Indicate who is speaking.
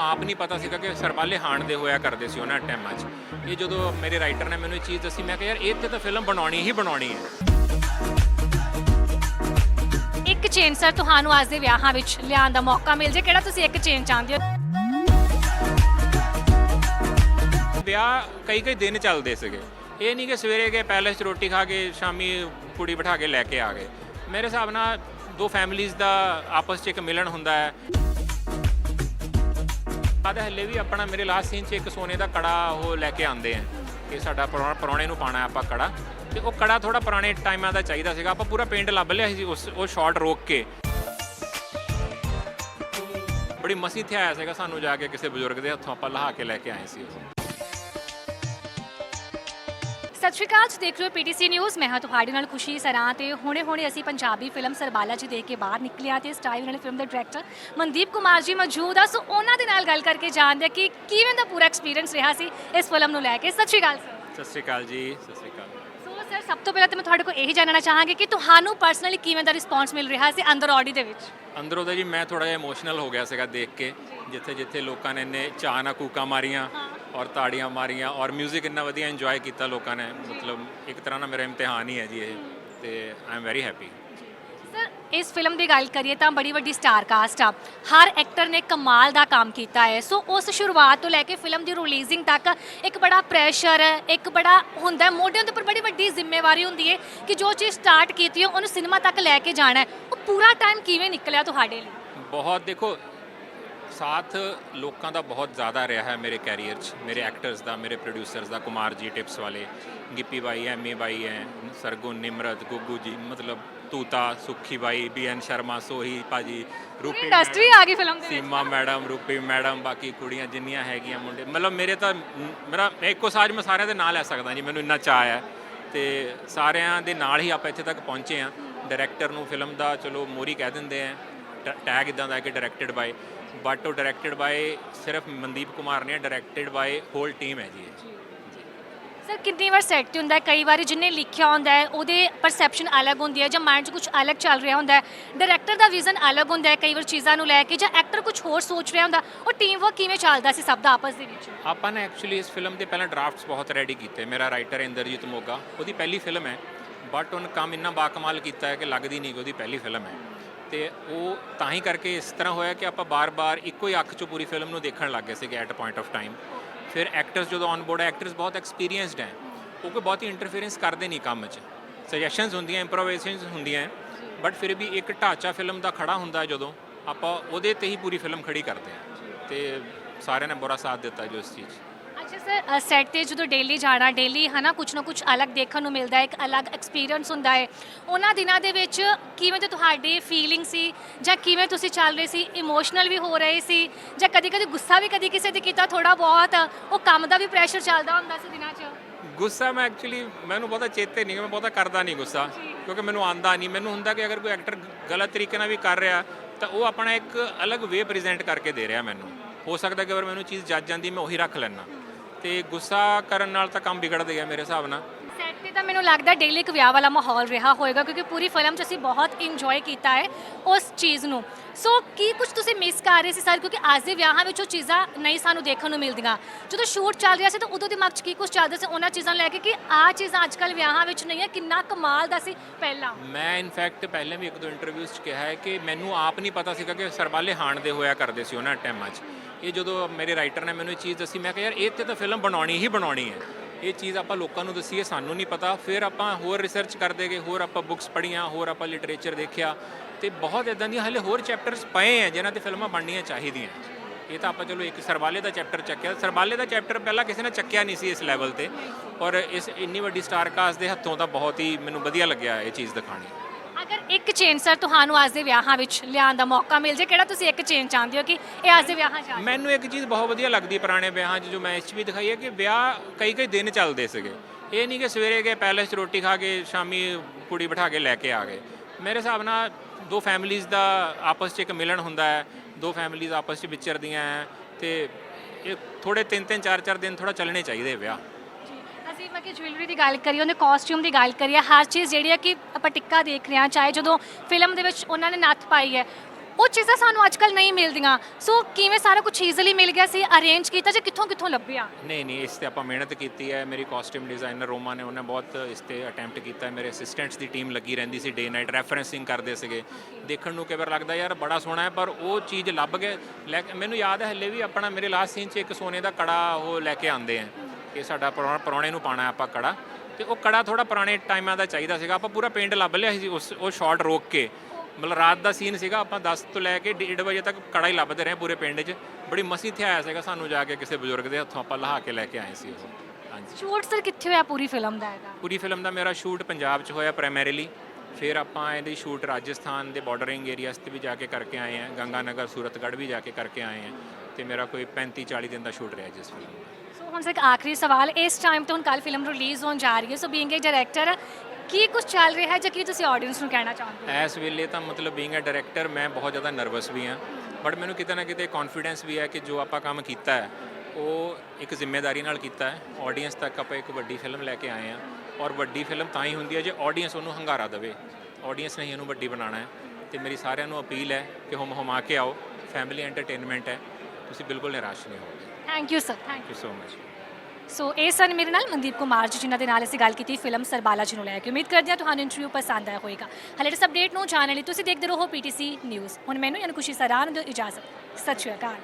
Speaker 1: ਆਪ ਨਹੀਂ ਪਤਾ ਸੀਗਾ ਕਿ ਸਰਬਾਲੇ ਹਾਣ ਦੇ ਹੋਇਆ ਕਰਦੇ ਸੀ ਉਹਨਾਂ ਟਾਈਮਾਂ 'ਚ। ਇਹ ਜਦੋਂ ਮੇਰੇ ਰਾਈਟਰ ਨੇ ਮੈਨੂੰ ਇਹ ਚੀਜ਼ ਦੱਸੀ ਮੈਂ ਕਿਹਾ ਯਾਰ ਇਹ ਤੇ ਤਾਂ ਫਿਲਮ ਬਣਾਉਣੀ ਹੀ ਬਣਾਉਣੀ ਹੈ।
Speaker 2: ਇੱਕ ਚੇਨ ਸਰ ਤੁਹਾਨੂੰ ਅੱਜ ਦੇ ਵਿਆਹਾਂ ਵਿੱਚ ਲਿਆਉਣ ਦਾ ਮੌਕਾ ਮਿਲ ਜੇ। ਕਿਹੜਾ ਤੁਸੀਂ ਇੱਕ ਚੇਨ ਚਾਹੁੰਦੇ ਹੋ?
Speaker 1: ਵਿਆਹ ਕਈ ਕਈ ਦਿਨ ਚੱਲਦੇ ਸੀਗੇ। ਇਹ ਨਹੀਂ ਕਿ ਸਵੇਰੇ ਗਏ ਪੈਲੇਸ 'ਚ ਰੋਟੀ ਖਾ ਕੇ ਸ਼ਾਮੀ ਕੁੜੀ ਬਿਠਾ ਕੇ ਲੈ ਕੇ ਆ ਗਏ। ਮੇਰੇ ਹਿਸਾਬ ਨਾਲ ਦੋ ਫੈਮਿਲੀਜ਼ ਦਾ ਆਪਸ 'ਚ ਇੱਕ ਮਿਲਣ ਹੁੰਦਾ ਹੈ। ਆਦੇ ਹੱਲੇ ਵੀ ਆਪਣਾ ਮੇਰੇ ਲਾਸਟ ਸੀਨ 'ਚ ਇੱਕ ਸੋਨੇ ਦਾ ਕੜਾ ਉਹ ਲੈ ਕੇ ਆਉਂਦੇ ਆ ਇਹ ਸਾਡਾ ਪਰੌ- ਪਰੌਣੇ ਨੂੰ ਪਾਣਾ ਆਪਾਂ ਕੜਾ। ਤੇ ਉਹ ਕੜਾ ਥੋੜਾ ਪੁਰਾਣੇ ਟਾਈਮਾਂ ਦਾ ਚਾਹੀਦਾ ਸੀਗਾ। ਆਪਾਂ ਪੂਰਾ ਪੇਂਟ ਲੱਭ ਲਿਆ ਸੀ ਉਸ, ਉਹ ਸ਼ਾਟ ਰੋਕ ਕੇ। ਬੜੀ ਮਸੀ ਤੇ ਆਇਆ ਸੀਗਾ ਸਾਨੂੰ ਜਾ ਕੇ ਕਿਸੇ ਬਜ਼ੁਰਗ ਦੇ ਹੱਥੋਂ ਆਪਾਂ ਲਹਾ ਕੇ ਲੈ ਕੇ ਆਏ ਸੀ ਉਹ।
Speaker 2: ਸਤਿ ਸ਼੍ਰੀ ਅਕਾਲ ਤੁਸੀਂ ਦੇਖ ਰਹੇ ਹੋ ਪੀਟੀਸੀ ਨਿਊਜ਼। ਮੈਂ ਹਾਂ ਤੁਹਾਡੇ ਨਾਲ ਖੁਸ਼ੀ ਸਰਾਂ ਤੇ ਹੁਣੇ ਹੁਣੇ ਅਸੀਂ ਪੰਜਾਬੀ ਫਿਲਮ ਸਰਬਾਲਾ ਜੀ ਦੇਖ ਕੇ ਬਾਹਰ ਨਿਕਲੇ ਆ ਤੇ ਇਸ ਟਾਈਮ ਉਹਨਾਂ ਨੇ ਫਿਲਮ ਦੇ ਡਾਇਰੈਕਟਰ ਮਨਦੀਪ ਕੁਮਾਰ ਜੀ ਮੌਜੂਦ ਆ। ਸੋ ਉਹਨਾਂ ਦੇ ਨਾਲ ਗੱਲ ਕਰਕੇ ਜਾਣਦੇ ਆ ਕਿ ਕਿਵੇਂ ਦਾ ਪੂਰਾ ਐਕਸਪੀਰੀਅੰਸ ਰਿਹਾ ਸੀ ਇਸ ਫਿਲਮ ਨੂੰ ਲੈ ਕੇ। ਸਤਿ ਸ਼੍ਰੀ ਅਕਾਲ ਸਰ।
Speaker 1: ਸਤਿ ਸ਼੍ਰੀ ਅਕਾਲ ਜੀ ਸਤਿ ਸ਼੍ਰੀ ਅਕਾਲ।
Speaker 2: ਸੋ ਸਰ ਸਭ ਤੋਂ ਪਹਿਲਾਂ ਤਾਂ ਮੈਂ ਤੁਹਾਡੇ ਕੋਲ ਇਹੀ ਜਾਣਨਾ ਚਾਹਾਂਗੀ ਕਿ ਤੁਹਾਨੂੰ ਪਰਸਨਲੀ ਕਿਵੇਂ ਦਾ ਰਿਸਪੌਂਸ ਮਿਲ ਰਿਹਾ ਸੀ ਅੰਦਰ ਆਡੀ ਦੇ ਵਿੱਚ?
Speaker 1: ਅੰਦਰੋਂ ਦਾ ਜੀ ਮੈਂ ਥੋੜਾ ਜਿਹਾ ਇਮੋਸ਼ਨਲ ਹੋ ਗਿਆ ਸੀਗਾ ਦੇਖ ਕੇ ਜਿੱਥੇ ਜਿੱਥੇ ਲੋਕਾਂ ਨੇ ਇੰਨੇ ਚਾਅ ਨਾਲ ਕੂਕਾਂ ਮਾਰੀਆਂ ਔਰ ਤਾੜੀਆਂ ਮਾਰੀਆਂ ਔਰ 뮤직 ਇੰਨਾ ਵਧੀਆ ਇੰਜੋਏ ਕੀਤਾ ਲੋਕਾਂ ਨੇ। ਮਤਲਬ ਇੱਕ ਤਰ੍ਹਾਂ ਨਾਲ ਮੇਰਾ ਇਮਤਿਹਾਨ ਹੀ ਹੈ ਜੀ ਇਹ। ਤੇ I am very happy
Speaker 2: sir ਇਸ ਫਿਲਮ ਦੀ ਗੱਲ ਕਰੀਏ ਤਾਂ ਬੜੀ ਵੱਡੀ ਸਟਾਰ ਕਾਸਟ ਆ। ਹਰ ਐਕਟਰ ਨੇ ਕਮਾਲ ਦਾ ਕੰਮ ਕੀਤਾ ਹੈ। ਸੋ ਉਸ ਸ਼ੁਰੂਆਤ ਤੋਂ ਲੈ ਕੇ ਫਿਲਮ ਦੀ ਰਿਲੀਜ਼ਿੰਗ ਤੱਕ ਇੱਕ ਬੜਾ ਪ੍ਰੈਸ਼ਰ ਇੱਕ ਬੜਾ ਹੁੰਦਾ ਹੈ। ਮੋਢਿਆਂ ਦੇ ਉੱਪਰ ਬੜੀ ਵੱਡੀ ਜ਼ਿੰਮੇਵਾਰੀ ਹੁੰਦੀ ਹੈ ਕਿ ਜੋ ਚੀਜ਼ ਸਟਾਰਟ ਕੀਤੀ ਹੈ ਉਹਨੂੰ ਸਿਨੇਮਾ ਤੱਕ ਲੈ ਕੇ ਜਾਣਾ ਹੈ। ਉਹ ਪੂਰਾ ਟਾਈਮ ਕਿਵੇਂ ਨਿਕਲਿਆ ਤੁਹਾਡੇ ਲਈ?
Speaker 1: ਬਹੁਤ ਦੇਖੋ ਸਾਥ ਲੋਕਾਂ ਦਾ ਬਹੁਤ ਜ਼ਿਆਦਾ ਰਿਹਾ ਹੈ ਮੇਰੇ ਕੈਰੀਅਰ 'ਚ ਮੇਰੇ ਐਕਟਰਸ ਦਾ ਮੇਰੇ ਪ੍ਰੋਡਿਊਸਰਸ ਦਾ ਕੁਮਾਰ ਜੀ ਟਿਪਸ ਵਾਲੇ ਗਿੱਪੀ ਬਾਈ ਐਮੀ ਬਾਈ ਹੈ ਸਰਗੁਣ ਨਿਮਰਤ ਗੁੱਗੂ ਜੀ ਮਤਲਬ ਤੂਤਾ ਸੁੱਖੀ ਬਾਈ ਬੀਐਨ ਸ਼ਰਮਾ ਸੋਹੀ ਭਾਜੀ ਰੂਪੀ
Speaker 2: ਇੰਡਸਟਰੀ ਆ ਗਈ ਫਿਲਮ ਦੇ ਵਿੱਚ।
Speaker 1: ਸੀਮਾ ਮੈਡਮ ਰੂਪੀ ਮੈਡਮ ਬਾਕੀ ਕੁੜੀਆਂ ਜਿੰਨੀਆਂ ਹੈਗੀਆਂ ਮੁੰਡੇ ਮਤਲਬ ਮੇਰੇ ਤਾਂ ਮੇਰਾ ਇੱਕੋ ਸਾਜ ਮੈਂ ਸਾਰਿਆਂ ਦੇ ਨਾਲ ਲੈ ਸਕਦਾ ਜੀ ਮੈਨੂੰ ਇੰਨਾ ਚਾਅ ਹੈ। ਤੇ ਸਾਰਿਆਂ ਦੇ ਨਾਲ ਹੀ ਆਪਾਂ ਇੱਥੇ ਤੱਕ ਪਹੁੰਚੇ ਆ ਡਾਇਰੈਕਟਰ ਨੂੰ ਫਿਲਮ ਦਾ ਚਲੋ ਮੋਰੀ ਕਹਿ ਦਿੰਦੇ ਆ ਟੈਗ ਇਦਾਂ ਦਾ ਕਿ ਡਾਇਰੈਕਟਡ ਬਾਈ ਬਟ ਉਹ ਡਾਇਰੈਕਟਡ ਬਾਈ ਸਿਰਫ ਮਨਦੀਪ ਕੁਮਾਰ ਨੇ ਡਾਇਰੈਕਟਡ ਬਾਈ ਹੋਲ ਟੀਮ ਹੈ ਜੀ ਇਹ।
Speaker 2: ਸਰ ਕਿੰਨੀ ਵਾਰ ਸੈੱਟ ਹੁੰਦਾ ਹੈ? ਕਈ ਵਾਰੀ ਜਿੰਨੇ ਲਿਖਿਆ ਹੁੰਦਾ ਹੈ ਉਹਦੇ ਪਰਸੈਪਸ਼ਨ ਅਲੱਗ ਹੁੰਦੀ ਹੈ ਜਾਂ ਮਾਈਂਡ 'ਚ ਕੁਝ ਅਲੱਗ ਚੱਲ ਰਿਹਾ ਹੁੰਦਾ ਹੈ। ਡਾਇਰੈਕਟਰ ਦਾ ਵਿਜ਼ਨ ਅਲੱਗ ਹੁੰਦਾ ਹੈ ਕਈ ਵਾਰ ਚੀਜ਼ਾਂ ਨੂੰ ਲੈ ਕੇ ਜਾਂ ਐਕਟਰ ਕੁਝ ਹੋਰ ਸੋਚ ਰਿਹਾ ਹੁੰਦਾ। ਉਹ ਟੀਮ ਵਰਕ ਕਿਵੇਂ ਚੱਲਦਾ ਸੀ ਸਭ ਦਾ ਆਪਸ ਦੇ ਵਿੱਚ?
Speaker 1: ਆਪਾਂ ਨੇ ਐਕਚੁਅਲੀ ਇਸ ਫਿਲਮ ਦੇ ਪਹਿਲਾਂ ਡਰਾਫਟਸ ਬਹੁਤ ਰੈਡੀ ਕੀਤੇ। ਮੇਰਾ ਰਾਈਟਰ ਇੰਦਰਜੀਤ ਮੋਗਾ ਉਹਦੀ ਪਹਿਲੀ ਫਿਲਮ ਹੈ ਬਟ ਉਹਨੇ ਕੰਮ ਇੰਨਾ ਬਾਕਮਾਲ ਕੀਤਾ ਹੈ ਕਿ ਲੱਗਦੀ ਨਹੀਂ ਕਿ ਉਹਦੀ ਪਹਿਲੀ ਫਿਲਮ ਹੈ। ਤੇ ਉਹ ਤਾਂ ਹੀ ਕਰਕੇ ਇਸ ਤਰ੍ਹਾਂ ਹੋਇਆ ਕਿ ਆਪਾਂ ਬਾਰ-ਬਾਰ ਇੱਕੋ ਹੀ ਅੱਖ 'ਚੋਂ ਪੂਰੀ ਫਿਲਮ ਨੂੰ ਦੇਖਣ ਲੱਗ ਗਏ ਸੀਗੇ at a point of time ਫਿਰ ਐਕਟਰਸ ਜਦੋਂ ਔਨ ਬੋਰਡ ਐਕਟਰਸ ਬਹੁਤ ਐਕਸਪੀਰੀਅੰਸਡ ਹੈ। ਉਹ ਕੋਈ ਬਹੁਤੀ ਇੰਟਰਫੇਰੈਂਸ ਕਰਦੇ ਨਹੀਂ ਕੰਮ 'ਚ। ਸੁਜੈਸ਼ਨਸ ਹੁੰਦੀਆਂ ਇੰਪਰੋਵਾਈਜ਼ੇਸ਼ਨਸ ਹੁੰਦੀਆਂ ਬਟ ਫਿਰ ਵੀ ਇੱਕ ਢਾਂਚਾ ਫਿਲਮ ਦਾ ਖੜਾ ਹੁੰਦਾ ਜਦੋਂ ਆਪਾਂ ਉਹਦੇ ਤੇ ਹੀ ਪੂਰੀ ਫਿਲਮ ਖੜੀ ਕਰਦੇ ਹਾਂ। ਤੇ ਸਾਰਿਆਂ ਨੇ ਬੁਰਾ ਸਾਥ ਦਿੱਤਾ ਜੋ ਇਸ ਚੀਜ਼ 'ਚ।
Speaker 2: ਸਰ ਸੈੱਟ ਤੇ ਜਦੋਂ ਡੇਲੀ ਜਾਣਾ ਡੇਲੀ ਹਨਾ ਕੁਝ ਨਾ ਕੁਝ ਅਲੱਗ ਦੇਖਣ ਨੂੰ ਮਿਲਦਾ ਹੈ ਇੱਕ ਅਲੱਗ ਐਕਸਪੀਰੀਅੰਸ ਹੁੰਦਾ ਹੈ। ਉਹਨਾਂ ਦਿਨਾਂ ਦੇ ਵਿੱਚ ਕਿਵੇਂ ਤੇ ਤੁਹਾਡੀ ਫੀਲਿੰਗ ਸੀ ਜਾਂ ਕਿਵੇਂ ਤੁਸੀਂ ਚੱਲ ਰਹੇ ਸੀ? ਇਮੋਸ਼ਨਲ ਵੀ ਹੋ ਰਹੇ ਸੀ ਜਾਂ ਕਦੀ ਕਦੀ ਗੁੱਸਾ ਵੀ ਕਦੀ ਕਿਸੇ ਤੇ ਕੀਤਾ ਥੋੜਾ ਬਹੁਤ? ਉਹ ਕੰਮ ਦਾ ਵੀ ਪ੍ਰੈਸ਼ਰ ਚੱਲਦਾ ਹੁੰਦਾ ਸੀ ਦਿਨਾਂ 'ਚ?
Speaker 1: ਗੁੱਸਾ ਮੈਂ ਐਕਚੁਅਲੀ ਮੈਨੂੰ ਬਹੁਤਾ ਚੇਤੇ ਨਹੀਂ ਮੈਂ ਬਹੁਤਾ ਕਰਦਾ ਨਹੀਂ ਗੁੱਸਾ। ਕਿਉਂਕਿ ਮੈਨੂੰ ਆਂਦਾ ਨਹੀਂ। ਮੈਨੂੰ ਹੁੰਦਾ ਕਿ ਅਗਰ ਕੋਈ ਐਕਟਰ ਗਲਤ ਤਰੀਕੇ ਨਾਲ ਵੀ ਕਰ ਰਿਹਾ ਤਾਂ ਉਹ ਆਪਣਾ ਇੱਕ ਅਲੱਗ ਵੇ ਪ੍ਰੈਜ਼ੈਂਟ ਕਰਕੇ ਦੇ ਰਿਹਾ ਮੈਨੂੰ। ਹੋ ਸਕਦਾ ਕਿ ਅਗਰ ਮੈਨੂੰ ਚੀਜ਼ ਜੱਜ ਜਾਂਦੀ ਮੈਂ ਉਹੀ ਰੱਖ ਲੈਣਾ ਤੇ ਗੁੱਸਾ ਕਰਨ ਨਾਲ ਤਾਂ ਕੰਮ ਵਿਗੜਦਾ ਗਿਆ ਮੇਰੇ ਹਿਸਾਬ ਨਾਲ।
Speaker 2: ਸੈੱਟ ਤੇ ਤਾਂ ਮੈਨੂੰ ਲੱਗਦਾ ਡੇਲੀ ਇੱਕ ਵਿਆਹ ਵਾਲਾ ਮਾਹੌਲ ਰਿਹਾ ਹੋਵੇਗਾ ਕਿਉਂਕਿ ਪੂਰੀ ਫਿਲਮ 'ਚ ਅਸੀਂ ਬਹੁਤ ਇੰਜੋਏ ਕੀਤਾ ਹੈ ਉਸ ਚੀਜ਼ ਨੂੰ। ਸੋ ਕੀ ਕੁਝ ਤੁਸੀਂ ਮਿਸ ਕਰ ਰਹੇ ਸੀ ਸਰ ਕਿਉਂਕਿ ਅੱਜ ਦੇ ਵਿਆਹਾਂ ਵਿੱਚ ਉਹ ਚੀਜ਼ਾਂ ਨਹੀਂ ਸਾਨੂੰ ਦੇਖਣ ਨੂੰ ਮਿਲਦੀਆਂ। ਜਦੋਂ ਸ਼ੂਟ ਚੱਲ ਰਿਹਾ ਸੀ ਤਾਂ ਉਦੋਂ ਦਿਮਾਗ 'ਚ ਕੀ ਕੁਝ ਚੱਲਦਾ ਸੀ? ਉਹਨਾਂ ਚੀਜ਼ਾਂ ਨੂੰ ਲੈ ਕੇ ਕਿ ਆਹ ਚੀਜ਼ਾਂ ਅੱਜ ਕੱਲ੍ਹ ਵਿਆਹਾਂ ਵਿੱਚ ਨਹੀਂ ਹੈ ਕਿੰਨਾ ਕਮਾਲ ਦਾ ਸੀ ਪਹਿਲਾਂ।
Speaker 1: ਮੈਂ ਇਨਫੈਕਟ ਪਹਿਲੇ ਵੀ ਇੱਕ ਦੋ ਇੰਟਰਵਿਊਜ਼ 'ਚ ਕਿਹਾ ਹੈ ਕਿ ਮੈਨੂੰ ਆਪ ਨਹੀਂ ਪਤਾ ਸੀਗਾ ਕਿ ਸਰਬਾਲੇ ਹਾਣ ਦੇ ਹੋਇਆ ਕਰਦੇ ਸੀ ਉਹਨਾਂ ਟਾਈਮਾਂ 'ਚ। ਇਹ ਜਦੋਂ ਮੇਰੇ ਰਾਈਟਰ ਨੇ ਮੈਨੂੰ ਇਹ ਚੀਜ਼ ਦੱਸੀ, ਮੈਂ ਕਿਹਾ, ਯਾਰ, ਇਹ ਤੇ ਤਾਂ ਫਿਲਮ ਬਣਾਉਣੀ ਹੀ ਬਣਾਉਣੀ ਹੈ। ਇਹ ਚੀਜ਼ ਆਪਾਂ ਲੋਕਾਂ ਨੂੰ ਦੱਸੀਏ, ਸਾਨੂੰ ਨਹੀਂ ਪਤਾ। ਫਿਰ ਆਪਾਂ ਹੋਰ ਰਿਸਰਚ ਕਰਦੇ ਗਏ, ਹੋਰ ਆਪਾਂ ਬੁੱਕਸ ਪੜ੍ਹੀਆਂ, ਹੋਰ ਆਪਾਂ ਲਿਟਰੇਚਰ ਦੇਖਿਆ ਤੇ ਬਹੁਤ ਇਦਾਂ ਦੀਆਂ ਹਲੇ ਹੋਰ ਚੈਪਟਰਸ ਪਏ ਆ ਜਿਨ੍ਹਾਂ ਤੇ ਫਿਲਮਾਂ ਬਣਨੀਆਂ ਚਾਹੀਦੀਆਂ। ਇਹ ਤਾਂ ਆਪਾਂ ਚਲੋ ਇੱਕ ਸਰਬਾਲੇ ਦਾ ਚੈਪਟਰ ਚੱਕਿਆ। ਸਰਬਾਲੇ ਦਾ ਚੈਪਟਰ ਪਹਿਲਾਂ ਕਿਸੇ ਨੇ ਚੱਕਿਆ ਨਹੀਂ ਸੀ ਇਸ ਲੈਵਲ ਤੇ। ਔਰ ਇਸ ਇੰਨੀ ਵੱਡੀ ਸਟਾਰ ਕਾਸਟ ਦੇ ਹੱਥੋਂ ਤਾਂ ਬਹੁਤ ਹੀ ਮੈਨੂੰ ਵਧੀਆ ਲੱਗਿਆ ਇਹ ਚੀਜ਼ ਦਿਖਾਣੀ
Speaker 2: ਅਗਰ ਇੱਕ ਚੇਨ ਸਰ ਤੁਹਾਨੂੰ ਅੱਜ ਦੇ ਵਿਆਹਾਂ ਵਿੱਚ ਲਿਆਉਣ ਦਾ ਮੌਕਾ ਮਿਲ ਜੇ, ਕਿਹੜਾ ਤੁਸੀਂ ਇੱਕ ਚੇਨ ਚਾਹੁੰਦੇ ਹੋ ਕਿ ਇਹ ਅੱਜ ਦੇ ਵਿਆਹਾਂ 'ਚ ਆ ਜਾਏ?
Speaker 1: ਮੈਨੂੰ ਇੱਕ ਚੀਜ਼ ਬਹੁਤ ਵਧੀਆ ਲੱਗਦੀ ਹੈ ਪੁਰਾਣੇ ਵਿਆਹਾਂ 'ਚ, ਜੋ ਮੈਂ ਇਸ 'ਚ ਵੀ ਦਿਖਾਈ ਹੈ ਕਿ ਵਿਆਹ ਕਈ ਕਈ ਦਿਨ ਚੱਲਦੇ ਸੀਗੇ। ਇਹ ਨਹੀਂ ਕਿ ਸਵੇਰੇ ਗਏ, ਪੈਲੇਸ 'ਚ ਰੋਟੀ ਖਾ ਕੇ, ਸ਼ਾਮੀ ਕੁੜੀ ਬਿਠਾ ਕੇ ਲੈ ਕੇ ਆ ਗਏ। ਮੇਰੇ ਹਿਸਾਬ ਨਾਲ ਦੋ ਫੈਮਿਲੀਜ਼ ਦਾ ਆਪਸ 'ਚ ਇੱਕ ਮਿਲਣ ਹੁੰਦਾ ਹੈ, ਦੋ ਫੈਮਿਲੀਜ਼ ਆਪਸ 'ਚ ਵਿਚਰਦੀਆਂ ਹੈ ਤੇ ਇਹ ਥੋੜੇ ਤਿੰਨ ਤਿੰਨ ਚਾਰ ਚਾਰ ਦਿਨ ਥੋੜਾ ਚੱਲਣੇ ਚਾਹੀਦੇ ਵਿਆਹ।
Speaker 2: ਮੈਂ ਕਿ ਜੁਐਲਰੀ ਦੀ ਗੱਲ ਕਰੀਏ ਉਹਦੇ ਕਾਸਟਿਊਮ ਦੀ ਗੱਲ ਕਰੀਏ ਹਰ ਚੀਜ਼ ਜਿਹੜੀ ਹੈ ਕਿ ਆਪਾਂ ਟਿੱਕਾ ਦੇਖ ਰਹੇ ਹਾਂ ਚਾਹੇ ਜਦੋਂ ਫਿਲਮ ਦੇ ਵਿੱਚ ਉਹਨਾਂ ਨੇ ਨੱਥ ਪਾਈ ਹੈ ਉਹ ਚੀਜ਼ਾਂ ਸਾਨੂੰ ਅੱਜਕੱਲ ਨਹੀਂ ਮਿਲਦੀਆਂ। ਸੋ ਕਿਵੇਂ ਸਾਰਾ ਕੁਝ ਈਜ਼ੀਲੀ ਮਿਲ ਗਿਆ ਸੀ ਅਰੇਂਜ ਕੀਤਾ ਜਾਂ ਕਿੱਥੋਂ ਕਿੱਥੋਂ ਲੱਭਿਆ?
Speaker 1: ਨਹੀਂ ਨਹੀਂ ਇਸ ਤੇ ਆਪਾਂ ਮਿਹਨਤ ਕੀਤੀ ਹੈ। ਮੇਰੀ ਕਾਸਟਿਊਮ ਡਿਜ਼ਾਈਨਰ ਰੋਮਾ ਨੇ ਉਹਨੇ ਬਹੁਤ ਇਸ ਤੇ ਅਟੈਂਪਟ ਕੀਤਾ ਹੈ। ਮੇਰੇ ਅਸਿਸਟੈਂਟਸ ਦੀ ਟੀਮ ਲੱਗੀ ਰਹਿੰਦੀ ਸੀ ਡੇ ਨਾਈਟ ਰੈਫਰੈਂਸਿੰਗ ਕਰਦੇ ਸੀਗੇ। ਦੇਖਣ ਨੂੰ ਕਈ ਵਾਰ ਲੱਗਦਾ ਯਾਰ ਬੜਾ ਸੋਹਣਾ ਹੈ ਪਰ ਉਹ ਚੀਜ਼ ਲੱਭ ਗਏ ਲੈ ਕੇ ਮੈਨੂੰ ਯਾਦ ਹੈ ਹਲੇ ਵੀ ਆਪਣਾ ਮੇਰੇ ਲਾਸਟ ਸੀਨ 'ਚ ਇੱਕ ਸੋਨੇ ਦਾ ਕੜਾ ਉਹ ਲੈ ਕੇ ਆਉਂਦੇ ਆ ਕਿ ਸਾਡਾ ਪੁਰਾ- ਪੁਰਾਣੇ ਨੂੰ ਪਾਣਾ ਆਪਾਂ ਕੜਾ। ਤੇ ਉਹ ਕੜਾ ਥੋੜਾ ਪੁਰਾਣੇ ਟਾਈਮਾਂ ਦਾ ਚਾਹੀਦਾ ਸੀਗਾ। ਆਪਾਂ ਪੂਰਾ ਪਿੰਡ ਲੱਭ ਲਿਆ ਸੀ ਉਸ ਉਹ ਸ਼ਾਟ ਰੋਕ ਕੇ। ਮਤਲਬ ਰਾਤ ਦਾ ਸੀਨ ਸੀਗਾ ਆਪਾਂ 10 ਤੋਂ ਲੈ ਕੇ 1:30 ਵਜੇ ਤੱਕ ਕੜਾ ਹੀ ਲੱਭਦੇ ਰਹੇ ਪੂਰੇ ਪਿੰਡ 'ਚ। ਬੜੀ ਮਸੀ ਤੇ ਆਇਆ ਸੀਗਾ ਸਾਨੂੰ ਜਾ ਕੇ ਕਿਸੇ ਬਜ਼ੁਰਗ ਦੇ ਹੱਥੋਂ ਆਪਾਂ ਲਹਾ ਕੇ ਲੈ ਕੇ ਆਏ ਸੀ ਉਹ। ਹਾਂਜੀ।
Speaker 2: ਸ਼ੂਟ ਸਰ ਕਿੱਥੇ ਹੋਇਆ? ਪੂਰੀ ਫਿਲਮ ਦਾ ਇਹਦਾ
Speaker 1: ਪੂਰੀ ਫਿਲਮ ਦਾ ਮੇਰਾ ਸ਼ੂਟ ਪੰਜਾਬ 'ਚ ਹੋਇਆ ਪ੍ਰਾਇਮਰੀਲੀ ਫਿਰ ਆਪਾਂ ਇਹਦੀ ਸ਼ੂਟ ਰਾਜਸਥਾਨ ਦੇ ਬਾਰਡਰਿੰਗ ਏਰੀਆਸ ਤੇ ਵੀ ਜਾ ਕੇ ਕਰਕੇ ਆਏ ਹਾਂ। ਗੰਗਾ ਨਗਰ ਸੂਰਤਗੜ੍ਹ ਵੀ ਜਾ ਕੇ ਕਰਕੇ ਆਏ ਹਾਂ ਤੇ ਮੇਰਾ ਕੋਈ 35 40 ਦਿਨ ਦਾ ਸ਼ੂਟ ਰਿਹਾ ਜਿਸ ਫਿਲਮ ਦਾ
Speaker 2: ਸੋ ਹੁਣ ਇੱਕ ਆਖਰੀ ਸਵਾਲ ਇਸ ਟਾਈਮ ਤੇ ਹੁਣ ਕੱਲ ਫਿਲਮ ਰਿਲੀਜ਼ ਹੋਣ ਜਾ ਰਹੀ ਹੈ। ਸੋ ਬੀਇੰਗ ਅ ਡਾਇਰੈਕਟਰ ਕੀ ਕੁਝ ਚੱਲ ਰਿਹਾ ਹੈ ਜਾਂ ਕੀ ਤੁਸੀਂ ਆਡੀਅנס ਨੂੰ ਕਹਿਣਾ ਚਾਹੁੰਦੇ ਹੋ?
Speaker 1: ਇਸ ਵੇਲੇ ਤਾਂ ਮਤਲਬ ਬੀਇੰਗ ਅ ਡਾਇਰੈਕਟਰ ਮੈਂ ਬਹੁਤ ਜ਼ਿਆਦਾ ਨਰਵਸ ਵੀ ਹਾਂ। ਬਟ ਮੈਨੂੰ ਕਿਤੇ ਨਾ ਕਿਤੇ ਕੌਨਫੀਡੈਂਸ ਵੀ ਹੈ ਕਿ ਜੋ ਆਪਾਂ ਕੰਮ ਕੀਤਾ ਹੈ ਉਹ ਇੱਕ ਜ਼ਿੰਮੇਵਾਰੀ ਨਾਲ ਕੀਤਾ ਹੈ। ਆਡੀਅנס ਤੱਕ ਆਪਾਂ ਇੱਕ ਵੱਡੀ ਫਿਲਮ ਲੈ ਕੇ ਆਏ ਆ ਔਰ ਵੱਡੀ ਫਿਲਮ ਤਾਂ ਹੀ ਹੁੰਦੀ ਹੈ ਜੇ ਆਡੀਅנס ਉਹਨੂੰ ਹੰਗਾਰਾ ਦੇਵੇ। ਆਡੀਅנס ਨਹੀਂ ਇਹਨੂੰ ਵੱਡੀ ਬਣਾਉਣਾ ਹੈ। ਤੇ ਮੇਰੀ ਸਾਰਿਆਂ ਨੂੰ ਅਪੀਲ ਹੈ ਕਿ ਹਮ ਆ ਕੇ ਆਓ। ਫੈਮਿਲੀ ਐਂਟਰਟੇਨਮੈਂਟ ਹੈ। ਤੁਸੀਂ ਬਿਲਕੁਲ ਨਿਰਾਸ਼ ਨਹੀਂ ਹੋਵੋਗੇ।
Speaker 2: Thank you sir
Speaker 1: thank you so much
Speaker 2: ਸੋ ਇਹ ਸਨ ਮੇਰੇ ਨਾਲ ਮਨਦੀਪ ਕੁਮਾਰ ਜੀ ਜਿਨ੍ਹਾਂ ਦੇ ਨਾਲ ਅਸੀਂ ਗੱਲ ਕੀਤੀ ਫਿਲਮ ਸਰਬਾਲਾ ਜੀ ਨੂੰ ਲੈ ਕੇ। ਉਮੀਦ ਕਰਦੇ ਹਾਂ ਤੁਹਾਨੂੰ ਇੰਟਰਵਿਊ ਪਸੰਦ ਆਇਆ ਹੋਵੇਗਾ। ਹਲੇ ਇਸ ਅਪਡੇਟ ਨੂੰ ਜਾਣਨ ਲਈ ਤੁਸੀਂ ਦੇਖਦੇ ਰਹੋ ਪੀਟੀਸੀ ਨਿਊਜ਼ ਹੁਣ ਮੈਨੂੰ ਯਾਨੀ ਖੁਸ਼ੀ ਸਰਾਨ ਦਿਓ ਇਜਾਜ਼ਤ। ਸਤਿ ਸ਼੍ਰੀ ਅਕਾਲ।